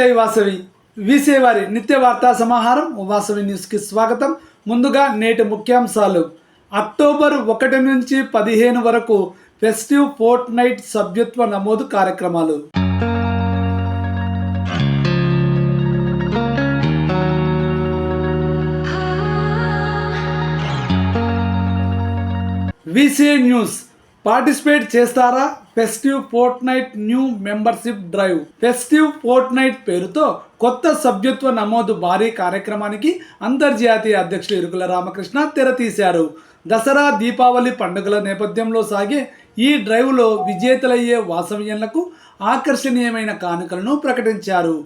జై వాసవి. వీసే వారి నిత్య వార్తా సమాహారం వాసవి న్యూస్కి స్వాగతం. ముందుగా నేటి ముఖ్యాంశాలు. అక్టోబర్ ఒకటి నుంచి పదిహేను వరకు ఫెస్టివ్ ఫోర్ట్ నైట్ సభ్యత్వ నమోదు కార్యక్రమాలు. వీసే న్యూస్. పార్టిసిపేట్ చేస్తారా? Festive fortnight new membership drive festive fortnight పేరుతో కొత్త సభ్యత్వ నమోదు భారీ కార్యక్రమానికి అంతర్జాతీయ అధ్యక్షులు ఇరుకుల రామకృష్ణ తెరతీశారు దసరా దీపావళి పండుగల నేపథ్యంలో సాగే ఈ డ్రైవ్లో విజేతలయ్యే వాసవ్యంలకు ఆకర్షణీయమైన కానుకలను ప్రకటించారు.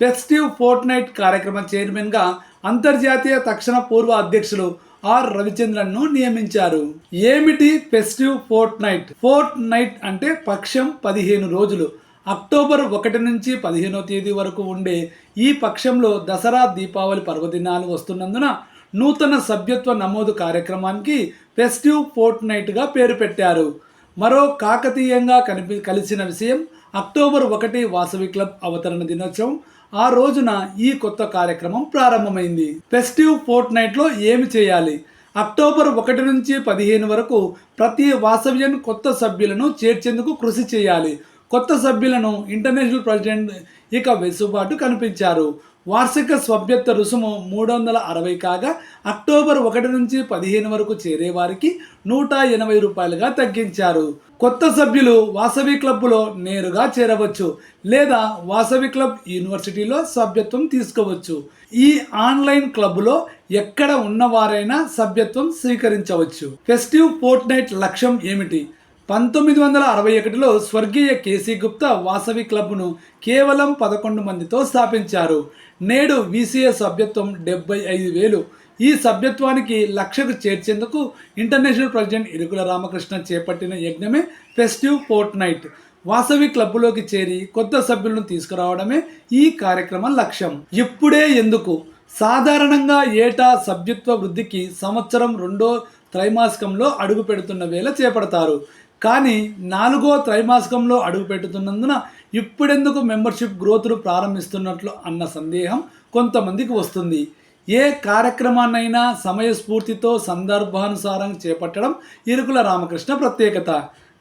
ఫెస్టివ్ ఫోర్ట్ నైట్ కార్యక్రమ చైర్మన్గా అంతర్జాతీయ తక్షణ పూర్వ అధ్యక్షులు ఆర్ రవిచంద్రన్ను నియమించారు. ఏమిటి festive fortnight fortnight అంటే పక్షం పదిహేను రోజులు. అక్టోబర్ ఒకటి నుంచి పదిహేనో తేదీ వరకు ఉండే ఈ పక్షంలో దసరా దీపావళి పర్వదినాలు వస్తున్నందున నూతన సభ్యత్వ నమోదు కార్యక్రమానికి ఫెస్టివ్ ఫోర్ట్ నైట్గా పేరు పెట్టారు. మరో కాకతీయంగా కనిపి కలిసిన విషయం అక్టోబర్ ఒకటి వాసవి క్లబ్ అవతరణ దినోత్సవం ఆ రోజున ఈ కొత్త కార్యక్రమం ప్రారంభమైంది. ఫెస్టివ్ ఫోర్ట్ నైట్లో ఏమి చేయాలి? అక్టోబర్ ఒకటి నుంచి పదిహేను వరకు ప్రతి వాసవ్యన్ కొత్త సభ్యులను చేర్చేందుకు కృషి చేయాలి. కొత్త సభ్యులను ఇంటర్నేషనల్ ప్రెసిడెంట్ ఇక వెసుబాటు కనిపించారు. వార్షిక సభ్యత్వ రుసుము మూడు వందల అరవై కాగా అక్టోబర్ ఒకటి నుంచి పదిహేను వరకు చేరే వారికి నూట ఎనభై రూపాయలుగా తగ్గించారు. కొత్త సభ్యులు వాసవి క్లబ్లో నేరుగా చేరవచ్చు లేదా వాసవి క్లబ్ యూనివర్సిటీలో సభ్యత్వం తీసుకోవచ్చు. ఈ ఆన్లైన్ క్లబ్లో ఎక్కడ ఉన్నవారైనా సభ్యత్వం స్వీకరించవచ్చు. ఫెస్టివ్ ఫోర్ట్ నైట్ లక్ష్యం ఏమిటి? పంతొమ్మిది వందల అరవై ఒకటిలో స్వర్గీయ కేసీ గుప్తా వాసవి క్లబ్ను కేవలం పదకొండు మందితో స్థాపించారు. నేడు వీసీఏ సభ్యత్వం డెబ్బై ఐదు వేలు. ఈ సభ్యత్వానికి లక్షకు చేర్చేందుకు ఇంటర్నేషనల్ ప్రెసిడెంట్ ఇరుకుల రామకృష్ణ చేపట్టిన యజ్ఞమే ఫెస్టివ్ ఫోర్ట్ నైట్ వాసవి క్లబ్లోకి చేరి కొత్త సభ్యులను తీసుకురావడమే ఈ కార్యక్రమం లక్ష్యం. ఇప్పుడే ఎందుకు? సాధారణంగా ఏటా సభ్యత్వ వృద్ధికి సంవత్సరం రెండో త్రైమాసికంలో అడుగు పెడుతున్న వేళ చేపడతారు. కానీ నాలుగో త్రైమాసికంలో అడుగుపెడుతున్నందున ఇప్పుడెందుకు మెంబర్షిప్ గ్రోత్ను ప్రారంభిస్తున్నట్లు అన్న సందేహం కొంతమందికి వస్తుంది. ఏ కార్యక్రమాన్నైనా సమయస్ఫూర్తితో సందర్భానుసారం చేపట్టడం ఇరుకుల రామకృష్ణ ప్రత్యేకత.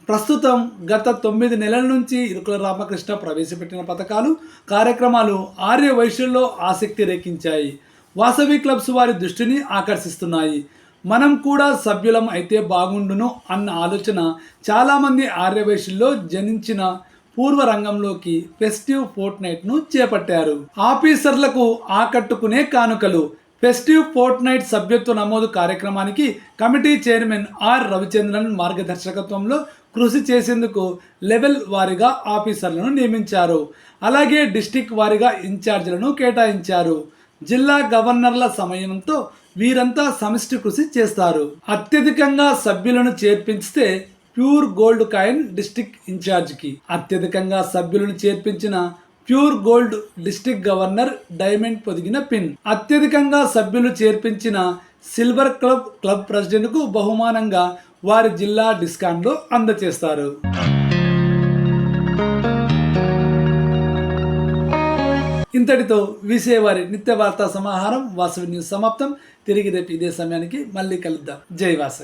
ప్రస్తుతం గత తొమ్మిది నెలల నుంచి ఇరుకుల రామకృష్ణ ప్రవేశపెట్టిన పథకాలు కార్యక్రమాలు ఆర్య వైశ్యుల్లో ఆసక్తి రేకించాయి. వాసవి క్లబ్స్ వారి దృష్టిని ఆకర్షిస్తున్నాయి. మనం కూడా సభ్యులం అయితే బాగుండును అన్న ఆలోచన చాలామంది ఆర్యవేషుల్లో జనించిన పూర్వ రంగంలోకి ఫెస్టివ్ ఫోర్ట్ నైట్ను చేపట్టారు. ఆఫీసర్లకు ఆకట్టుకునే కానుకలు. ఫెస్టివ్ ఫోర్ట్ నైట్ సభ్యత్వ నమోదు కార్యక్రమానికి కమిటీ చైర్మన్ ఆర్ రవిచంద్రన్ మార్గదర్శకత్వంలో కృషి చేసేందుకు లెవెల్ వారీగా ఆఫీసర్లను నియమించారు. అలాగే డిస్టిక్ వారీగా ఇన్ఛార్జీలను కేటాయించారు. జిల్లా గవర్నర్ల సమయంతో వీరంతా సమిష్టి కృషి చేస్తారు. అత్యధికంగా సభ్యులను చేర్పిస్తే ప్యూర్ గోల్డ్ కాయిన్ డిస్టిక్ ఇన్ఛార్జ్కి. అత్యధికంగా సభ్యులను చేర్పించిన pure gold district governor diamond పొదిగిన పిన్. అత్యధికంగా సభ్యులు చేర్పించిన సిల్వర్ క్లబ్ క్లబ్ ప్రెసిడెంట్కు బహుమానంగా వారి జిల్లా డిస్కాన్లో అందజేస్తారు ఇంతటితో విసేవారి నిత్య వార్తా సమాహారం వాసవి న్యూస్ సమాప్తం. తిరిగి రేపు ఇదే సమయానికి మళ్ళీ కలుద్దాం. జై వాసవి.